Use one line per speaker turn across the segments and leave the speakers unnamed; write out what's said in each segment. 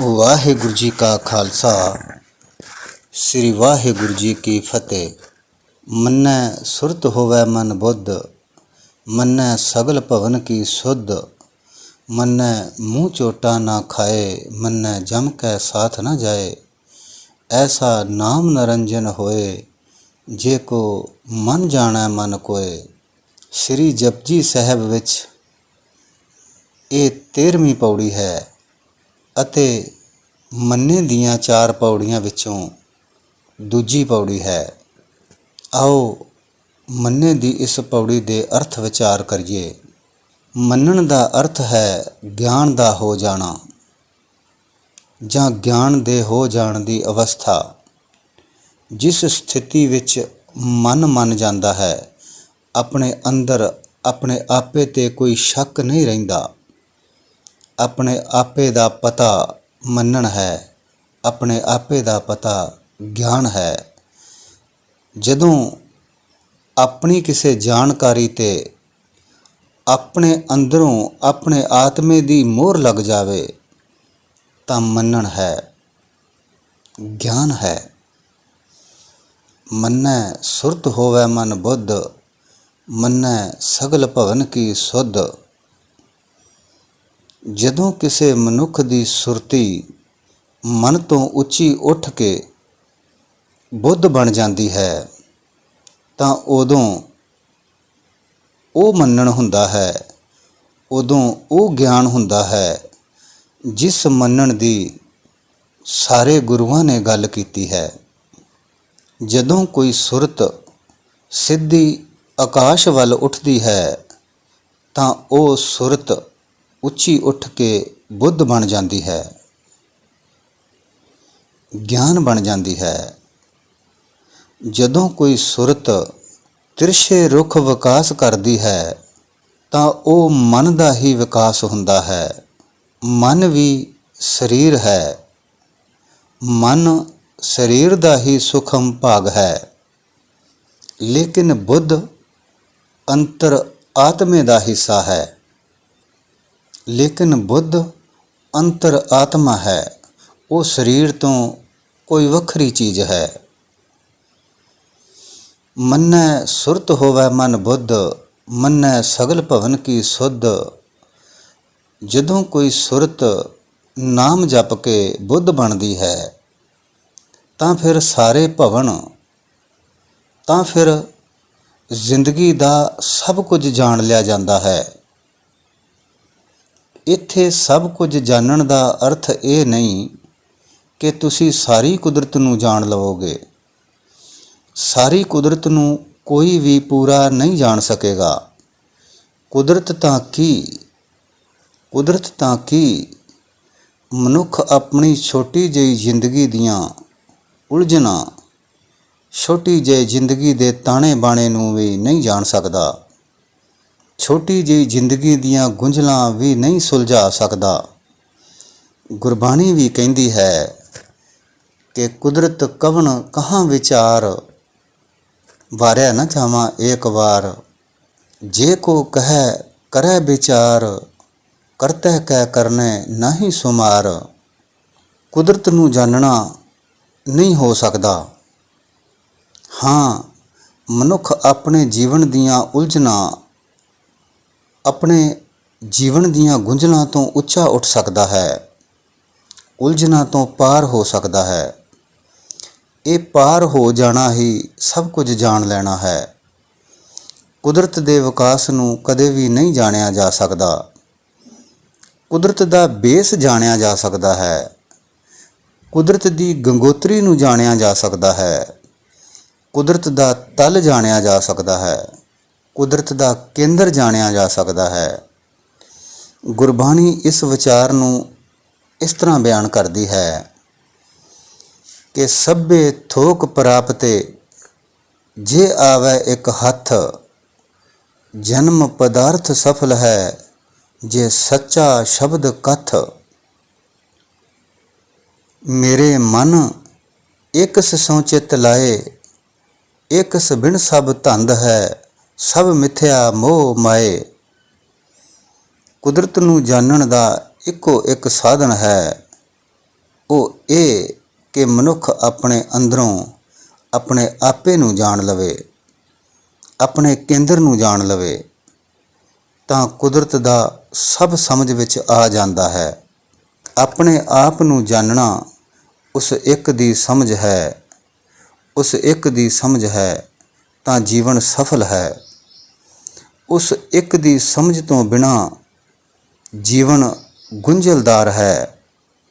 ਵਾਹਿਗੁਰੂ ਜੀ ਕਾ ਖਾਲਸਾ। ਸ੍ਰੀ ਵਾਹਿਗੁਰੂ ਜੀ ਕੀ ਫਤਿਹ। ਮੰਨੈ ਸੁਰਤ ਹੋਵੇ ਮਨ ਬੁੱਧ, ਮੰਨੈ ਸਗਲ ਭਵਨ ਕੀ ਸੁਧ, ਮੰਨੈ ਮੂੰਹ ਚੋਟਾ ਨਾ ਖਾਏ, ਮੰਨੈ ਜਮ ਕੈ ਸਾਥ ਨਾ ਜਾਏ। ਐਸਾ ਨਾਮ ਨਰੰਜਨ ਹੋਏ, ਜੇ ਕੋ ਮਨ ਜਾਣੈ ਮਨ ਕੋਏ। ਸ੍ਰੀ ਜਪਜੀ ਸਾਹਿਬ ਵਿੱਚ ਇਹ 13ਵੀਂ ਪੌੜੀ ਹੈ। ਅਤੇ ਮੰਨੇ ਦੀਆਂ ਚਾਰ ਪੌੜੀਆਂ ਵਿੱਚੋਂ ਦੂਜੀ ਪੌੜੀ ਹੈ। ਆਓ ਮੰਨੇ ਦੀ ਇਸ ਪੌੜੀ ਦੇ ਅਰਥ ਵਿਚਾਰ ਕਰੀਏ। ਮੰਨਣ ਦਾ ਅਰਥ ਹੈ ਗਿਆਨ ਦਾ ਹੋ ਜਾਣਾ ਜਾਂ ਗਿਆਨ ਦੇ ਹੋ ਜਾਣ ਦੀ ਅਵਸਥਾ, ਜਿਸ ਸਥਿਤੀ ਵਿੱਚ ਮਨ ਮੰਨ ਜਾਂਦਾ ਹੈ। ਆਪਣੇ ਅੰਦਰ ਆਪਣੇ ਆਪੇ ਤੇ ਕੋਈ ਸ਼ੱਕ ਨਹੀਂ ਰਹਿੰਦਾ। ਆਪਣੇ ਆਪੇ ਦਾ ਪਤਾ ਮੰਨਣ ਹੈ, ਆਪਣੇ ਆਪੇ ਦਾ ਪਤਾ ਗਿਆਨ ਹੈ। ਜਦੋਂ ਆਪਣੀ ਕਿਸੇ ਜਾਣਕਾਰੀ ਤੇ ਆਪਣੇ ਅੰਦਰੋਂ ਆਪਣੇ ਆਤਮੇ ਦੀ ਮੋਹਰ ਲੱਗ ਜਾਵੇ, ਤਾਂ ਮੰਨਣ ਹੈ, ਗਿਆਨ ਹੈ। ਮੰਨੈ ਸੁਰਤ ਹੋਵੇ ਮਨ ਬੁੱਧ, ਮੰਨੈ ਸਗਲ ਭਵਨ ਕੀ ਸੁਧ। ਜਦੋਂ ਕਿਸੇ ਮਨੁੱਖ ਦੀ ਸੁਰਤੀ ਮਨ ਤੋਂ ਉੱਚੀ ਉੱਠ ਕੇ ਬੁੱਧ ਬਣ ਜਾਂਦੀ ਹੈ, ਤਾਂ ਉਦੋਂ ਉਹ ਮੰਨਣ ਹੁੰਦਾ ਹੈ, ਉਦੋਂ ਉਹ ਗਿਆਨ ਹੁੰਦਾ ਹੈ, ਜਿਸ ਮੰਨਣ ਦੀ ਸਾਰੇ ਗੁਰੂਆਂ ਨੇ ਗੱਲ ਕੀਤੀ ਹੈ। ਜਦੋਂ ਕੋਈ ਸੁਰਤ ਸਿੱਧੀ ਆਕਾਸ਼ ਵੱਲ ਉੱਠਦੀ ਹੈ, ਤਾਂ ਉਹ ਸੁਰਤ ਉੱਚੀ ਉੱਠ ਕੇ ਬੁੱਧ ਬਣ ਜਾਂਦੀ ਹੈ, ਗਿਆਨ ਬਣ ਜਾਂਦੀ ਹੈ। ਜਦੋਂ ਕੋਈ ਸੁਰਤ ਤਿਰਛੇ ਰੁਖ ਵਿਕਾਸ ਕਰਦੀ ਹੈ, ਤਾਂ ਉਹ ਮਨ ਦਾ ਹੀ ਵਿਕਾਸ ਹੁੰਦਾ ਹੈ। ਮਨ ਵੀ ਸਰੀਰ ਹੈ। ਮਨ ਸਰੀਰ ਦਾ ਹੀ ਸੁਖਮ ਭਾਗ ਹੈ। ਲੇਕਿਨ ਬੁੱਧ ਅੰਤਰ ਆਤਮੇ ਦਾ ਹਿੱਸਾ ਹੈ। ਲੇਕਿਨ ਬੁੱਧ ਅੰਤਰ ਆਤਮਾ ਹੈ। ਉਹ ਸਰੀਰ ਤੋਂ ਕੋਈ ਵੱਖਰੀ ਚੀਜ਼ ਹੈ। ਮੰਨੈ ਸੁਰਤ ਹੋਵੇ ਮਨ ਬੁੱਧ, ਮੰਨੈ ਸਗਲ ਭਵਨ ਕੀ ਸੁਧ। ਜਦੋਂ ਕੋਈ ਸੁਰਤ ਨਾਮ ਜਪ ਕੇ ਬੁੱਧ ਬਣਦੀ ਹੈ, ਤਾਂ ਫਿਰ ਸਾਰੇ ਭਵਨ, ਤਾਂ ਫਿਰ ਜ਼ਿੰਦਗੀ ਦਾ ਸਭ ਕੁਝ ਜਾਣ ਲਿਆ ਜਾਂਦਾ ਹੈ। ਇੱਥੇ ਸਭ ਕੁਝ ਜਾਣਨ ਦਾ ਅਰਥ ਇਹ ਨਹੀਂ ਕਿ ਤੁਸੀਂ ਸਾਰੀ ਕੁਦਰਤ ਨੂੰ ਜਾਣ ਲਵੋਗੇ। ਸਾਰੀ ਕੁਦਰਤ ਨੂੰ ਕੋਈ ਵੀ ਪੂਰਾ ਨਹੀਂ ਜਾਣ ਸਕੇਗਾ। ਕੁਦਰਤ ਤਾਂ ਕੀ? ਕੁਦਰਤ ਤਾਂ ਕੀ? ਮਨੁੱਖ ਆਪਣੀ ਛੋਟੀ ਜਿਹੀ ਜ਼ਿੰਦਗੀ ਦੀਆਂ ਉਲਝਣਾਂ, ਛੋਟੀ ਜਿਹੀ ਜ਼ਿੰਦਗੀ ਦੇ ਤਾਣੇ ਬਾਣੇ ਨੂੰ ਵੀ ਨਹੀਂ ਜਾਣ ਸਕਦਾ। ਛੋਟੀ ਜਿਹੀ ਜ਼ਿੰਦਗੀ ਦੀਆਂ ਗੁੰਝਲਾਂ ਵੀ ਨਹੀਂ ਸੁਲਝਾ ਸਕਦਾ। ਗੁਰਬਾਣੀ ਵੀ ਕਹਿੰਦੀ ਹੈ ਕਿ ਕੁਦਰਤ ਕਵਣ ਕਹਾਂ ਵਿਚਾਰ? ਵਾਰਿਆ ਨਾ ਜਾਵਾਂ ਇੱਕ ਵਾਰ। ਜੇ ਕੋ ਕਹੈ, ਕਰੈ ਵਿਚਾਰ। ਕਰਤੈ ਕੈ ਕਰਨੇ ਨਹੀਂ ਸੁਮਾਰ। ਕੁਦਰਤ ਨੂੰ ਜਾਣਨਾ ਨਹੀਂ ਹੋ ਸਕਦਾ। ਹਾਂ, ਮਨੁੱਖ ਆਪਣੇ ਜੀਵਨ ਦੀਆਂ ਉਲਝਣਾਂ ਆਪਣੇ ਜੀਵਨ ਦੀਆਂ ਗੁੰਝਲਾਂ ਤੋਂ ਉੱਚਾ ਉੱਠ ਸਕਦਾ ਹੈ। ਉਲਝਣਾਂ ਤੋਂ ਪਾਰ ਹੋ ਸਕਦਾ ਹੈ। ਇਹ ਪਾਰ ਹੋ ਜਾਣਾ ਹੀ ਸਭ ਕੁਝ ਜਾਣ ਲੈਣਾ ਹੈ। ਕੁਦਰਤ ਦੇ ਵਿਕਾਸ ਨੂੰ ਕਦੇ ਵੀ ਨਹੀਂ ਜਾਣਿਆ ਜਾ ਸਕਦਾ। ਕੁਦਰਤ ਦਾ ਬੇਸ ਜਾਣਿਆ ਜਾ ਸਕਦਾ ਹੈ। ਕੁਦਰਤ ਦੀ ਗੰਗੋਤਰੀ ਨੂੰ ਜਾਣਿਆ ਜਾ ਸਕਦਾ ਹੈ। ਕੁਦਰਤ ਦਾ ਤਲ ਜਾਣਿਆ ਜਾ ਸਕਦਾ ਹੈ। ਕੁਦਰਤ ਦਾ ਕੇਂਦਰ ਜਾਣਿਆ ਜਾ ਸਕਦਾ ਹੈ। ਗੁਰਬਾਣੀ ਇਸ ਵਿਚਾਰ ਨੂੰ ਇਸ ਤਰ੍ਹਾਂ ਬਿਆਨ ਕਰਦੀ ਹੈ ਕਿ ਸਭੇ ਥੋਕ ਪ੍ਰਾਪਤੇ, ਜੇ ਆਵੇ ਇੱਕ ਹੱਥ, ਜਨਮ ਪਦਾਰਥ ਸਫਲ ਹੈ, ਜੇ ਸੱਚਾ ਸ਼ਬਦ ਕਥ। ਮੇਰੇ ਮਨ ਇਕ ਸੋਚਿਤ ਲਾਏ ਇਕ ਸਬਿਣ ਸਭ ਧੰਦ ਹੈ ਸਭ ਮਿਥਿਆ ਮੋਹ ਮਾਏ। ਕੁਦਰਤ ਨੂੰ ਜਾਣਨ ਦਾ ਇੱਕੋ ਇੱਕ ਸਾਧਨ ਹੈ। ਉਹ ਇਹ ਕਿ ਮਨੁੱਖ ਆਪਣੇ ਅੰਦਰੋਂ ਆਪਣੇ ਆਪੇ ਨੂੰ ਜਾਣ ਲਵੇ, ਆਪਣੇ ਕੇਂਦਰ ਨੂੰ ਜਾਣ ਲਵੇ, ਤਾਂ ਕੁਦਰਤ ਦਾ ਸਭ ਸਮਝ ਵਿੱਚ ਆ ਜਾਂਦਾ ਹੈ। ਆਪਣੇ ਆਪ ਨੂੰ ਜਾਣਨਾ ਉਸ ਇੱਕ ਦੀ ਸਮਝ ਹੈ। ਉਸ ਇੱਕ ਦੀ ਸਮਝ ਹੈ, ਤਾਂ ਜੀਵਨ ਸਫਲ ਹੈ। ਉਸ ਇੱਕ ਦੀ ਸਮਝ ਤੋਂ ਬਿਨਾ ਜੀਵਨ ਗੁੰਝਲਦਾਰ ਹੈ,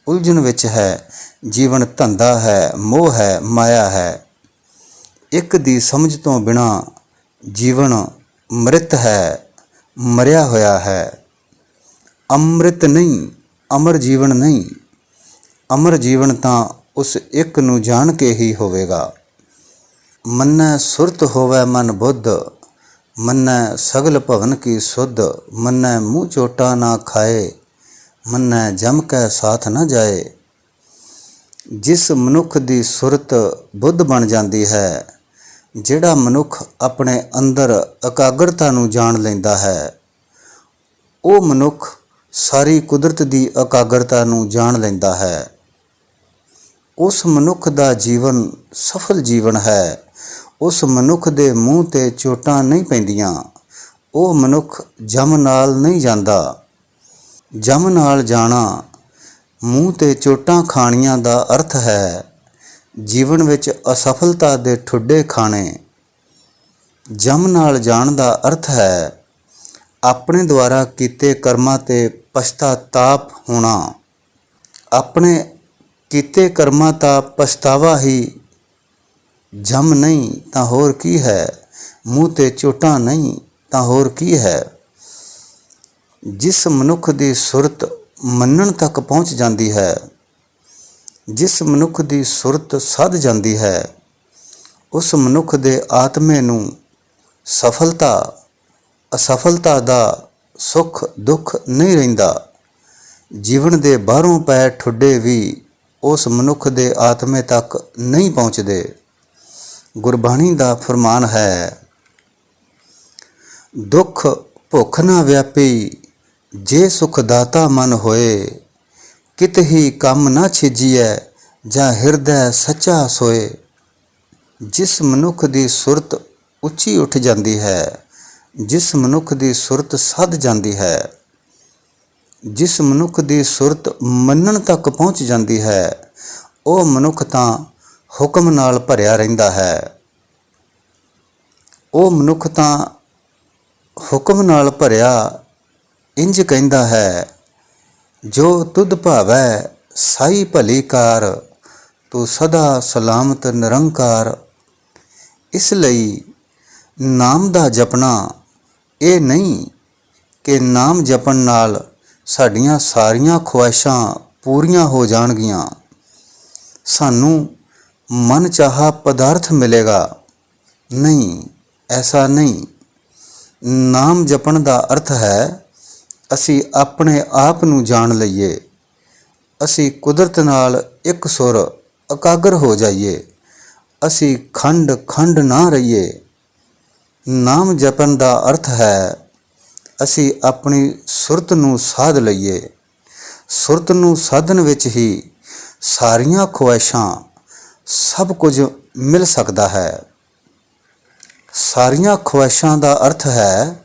ਉਲਝਣ ਵਿੱਚ ਹੈ, ਜੀਵਨ ਧੰਦਾ ਹੈ, ਮੋਹ ਹੈ, ਮਾਇਆ ਹੈ। ਇੱਕ ਦੀ ਸਮਝ ਤੋਂ ਬਿਨਾ ਜੀਵਨ ਮ੍ਰਿਤ ਹੈ, ਮਰਿਆ ਹੋਇਆ ਹੈ। ਅੰਮ੍ਰਿਤ ਨਹੀਂ, ਅਮਰ ਜੀਵਨ ਨਹੀਂ। ਅਮਰ ਜੀਵਨ ਤਾਂ ਉਸ ਇੱਕ ਨੂੰ ਜਾਣ ਕੇ ਹੀ ਹੋਵੇਗਾ। ਮੰਨੈ ਸੁਰਤ ਹੋਵੇ ਮਨ ਬੁੱਧ। ਮੰਨੈ ਸਗਲ ਭਵਨ ਕੀ ਸੁਧ, ਮੰਨੈ ਮੂੰਹ ਚੋਟਾ ਨਾ ਖਾਏ, ਮੰਨੈ ਜਮ ਕੈ ਸਾਥ ਨਾ ਜਾਏ। ਜਿਸ ਮਨੁੱਖ ਦੀ ਸੁਰਤ ਬੁੱਧ ਬਣ ਜਾਂਦੀ ਹੈ, ਜਿਹੜਾ ਮਨੁੱਖ ਆਪਣੇ ਅੰਦਰ ਇਕਾਗਰਤਾ ਨੂੰ ਜਾਣ ਲੈਂਦਾ ਹੈ, ਉਹ ਮਨੁੱਖ ਸਾਰੀ ਕੁਦਰਤ ਦੀ ਇਕਾਗਰਤਾ ਨੂੰ ਜਾਣ ਲੈਂਦਾ ਹੈ। ਉਸ ਮਨੁੱਖ ਦਾ ਜੀਵਨ ਸਫਲ ਜੀਵਨ ਹੈ। ਉਸ ਮਨੁੱਖ ਦੇ ਮੂੰਹ ਤੇ ਚੋਟਾਂ ਨਹੀਂ ਪੈਂਦੀਆਂ। ਉਹ ਮਨੁੱਖ ਜਮ ਨਾਲ ਨਹੀਂ ਜਾਂਦਾ। ਜਮ ਨਾਲ ਜਾਣਾ ਮੂੰਹ ਤੇ ਚੋਟਾਂ ਖਾਣੀਆਂ ਦਾ ਅਰਥ ਹੈ। ਜੀਵਨ ਵਿੱਚ ਅਸਫਲਤਾ ਦੇ ਠੁੱਡੇ ਖਾਣੇ। ਜਮ ਨਾਲ ਜਾਣ ਦਾ ਅਰਥ ਹੈ ਆਪਣੇ ਦੁਆਰਾ ਕੀਤੇ ਕਰਮਾਂ ਤੇ ਪਛਤਾਤਾਪ ਹੋਣਾ। ਆਪਣੇ ਕੀਤੇ ਕਰਮਾਂ ਦਾ ਪਛਤਾਵਾ ਹੀ ਜਮ ਨਹੀਂ ਤਾਂ ਹੋਰ ਕੀ ਹੈ? ਮੂੰਹ ਤੇ ਚੋਟਾਂ ਨਹੀਂ ਤਾਂ ਹੋਰ ਕੀ ਹੈ? ਜਿਸ ਮਨੁੱਖ ਦੀ ਸੁਰਤ ਮੰਨਣ ਤੱਕ ਪਹੁੰਚ ਜਾਂਦੀ ਹੈ, ਜਿਸ ਮਨੁੱਖ ਦੀ ਸੁਰਤ ਸੱਧ ਜਾਂਦੀ ਹੈ, ਉਸ ਮਨੁੱਖ ਦੇ ਆਤਮੇ ਨੂੰ ਸਫਲਤਾ, ਅਸਫਲਤਾ ਦਾ ਸੁੱਖ ਦੁੱਖ ਨਹੀਂ ਰਹਿੰਦਾ। ਜੀਵਨ ਦੇ ਬਾਹਰੋਂ ਪੈ ਠੁੱਡੇ ਵੀ ਉਸ ਮਨੁੱਖ ਦੇ ਆਤਮੇ ਤੱਕ ਨਹੀਂ ਪਹੁੰਚਦੇ। ਗੁਰਬਾਣੀ ਦਾ ਫਰਮਾਨ ਹੈ, ਦੁੱਖ ਭੁੱਖ ਨਾ ਵਿਆਪੀ, ਜੇ ਸੁਖ ਦਾਤਾ ਮਨ ਹੋਏ, ਕਿਤ ਹੀ ਕੰਮ ਨਾ ਛਿਜੀਐ, ਜਾਂ ਹਿਰਦੈ ਸੱਚਾ ਸੋਏ। ਜਿਸ ਮਨੁੱਖ ਦੀ ਸੁਰਤ ਉੱਚੀ ਉੱਠ ਜਾਂਦੀ ਹੈ, ਜਿਸ ਮਨੁੱਖ ਦੀ ਸੁਰਤ ਸੱਧ ਜਾਂਦੀ ਹੈ, ਜਿਸ ਮਨੁੱਖ ਦੀ ਸੁਰਤ ਮੰਨਣ ਤੱਕ ਪਹੁੰਚ ਜਾਂਦੀ ਹੈ, ਉਹ ਮਨੁੱਖ ਤਾਂ ਹੁਕਮ ਨਾਲ ਭਰਿਆ ਰਹਿੰਦਾ ਹੈ। ਉਹ ਮਨੁੱਖ ਤਾਂ ਹੁਕਮ ਨਾਲ ਭਰਿਆ ਇੰਜ ਕਹਿੰਦਾ ਹੈ, ਜੋ ਤੁਧ ਭਾਵੈ ਸਾਈ ਭਲੀ ਕਾਰ ਤੂੰ ਸਦਾ ਸਲਾਮਤ ਨਿਰੰਕਾਰ। ਇਸ ਲਈ ਨਾਮ ਦਾ ਜਪਣਾ ਇਹ ਨਹੀਂ ਕਿ ਨਾਮ ਜਪਣ ਨਾਲ ਸਾਡੀਆਂ ਸਾਰੀਆਂ ਖੁਆਇਸ਼ਾਂ ਪੂਰੀਆਂ ਹੋ ਜਾਣਗੀਆਂ। ਸਾਨੂੰ ਮਨ ਚਾਹਾ ਪਦਾਰਥ ਮਿਲੇਗਾ। ਨਹੀਂ, ਐਸਾ ਨਹੀਂ। ਨਾਮ ਜਪਣ ਦਾ ਅਰਥ ਹੈ, ਅਸੀਂ ਆਪਣੇ ਆਪ ਨੂੰ ਜਾਣ ਲਈਏ। ਅਸੀਂ ਕੁਦਰਤ ਨਾਲ ਇੱਕ ਸੁਰ ਇਕਾਗਰ ਹੋ ਜਾਈਏ। ਅਸੀਂ ਖੰਡ ਖੰਡ ਨਾ ਰਹੀਏ। ਨਾਮ ਜਪਣ ਦਾ ਅਰਥ ਹੈ, ਅਸੀਂ ਆਪਣੀ ਸੁਰਤ ਨੂੰ ਸਾਧ ਲਈਏ। ਸੁਰਤ ਨੂੰ ਸਾਧਨ ਵਿੱਚ ਹੀ ਸਾਰੀਆਂ ਖੁਆਇਸ਼ਾਂ ਸਭ ਕੁਝ ਮਿਲ ਸਕਦਾ ਹੈ। ਸਾਰੀਆਂ ਖੁਆਇਸ਼ਾਂ ਦਾ ਅਰਥ ਹੈ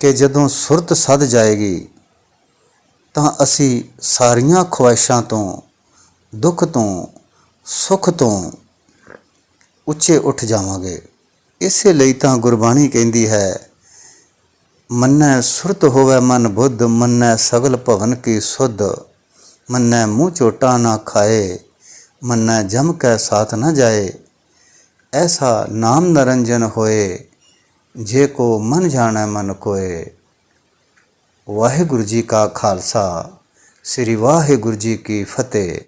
ਕਿ ਜਦੋਂ ਸੁਰਤ ਸੱਧ ਜਾਏਗੀ, ਤਾਂ ਅਸੀਂ ਸਾਰੀਆਂ ਖੁਆਇਸ਼ਾਂ ਤੋਂ, ਦੁੱਖ ਤੋਂ, ਸੁੱਖ ਤੋਂ ਉੱਚੇ ਉੱਠ ਜਾਵਾਂਗੇ। ਇਸੇ ਲਈ ਤਾਂ ਗੁਰਬਾਣੀ ਕਹਿੰਦੀ ਹੈ, ਮੰਨੈ ਸੁਰਤ ਹੋਵੇ ਮਨ ਬੁੱਧ, ਮੰਨੈ ਸਗਲ ਭਵਨ ਕੀ ਸੁਧ, ਮੰਨੈ ਮੂੰਹ ਚੋਟਾ ਨਾ ਖਾਏ। ਮੰਨੈ ਜਮ ਕੈ ਸਾਥ ਨਾ ਜਾਏ। ਐਸਾ ਨਾਮ ਨਰੰਜਨ ਹੋਏ, ਜੇ ਕੋ ਮਨ ਜਾਣੈ ਮਨ ਕੋਏ। ਵਾਹਿਗੁਰੂ ਜੀ ਕਾ ਖਾਲਸਾ, ਸ੍ਰੀ ਵਾਹਿਗੁਰੂ ਜੀ ਕੀ ਫਤਿਹ।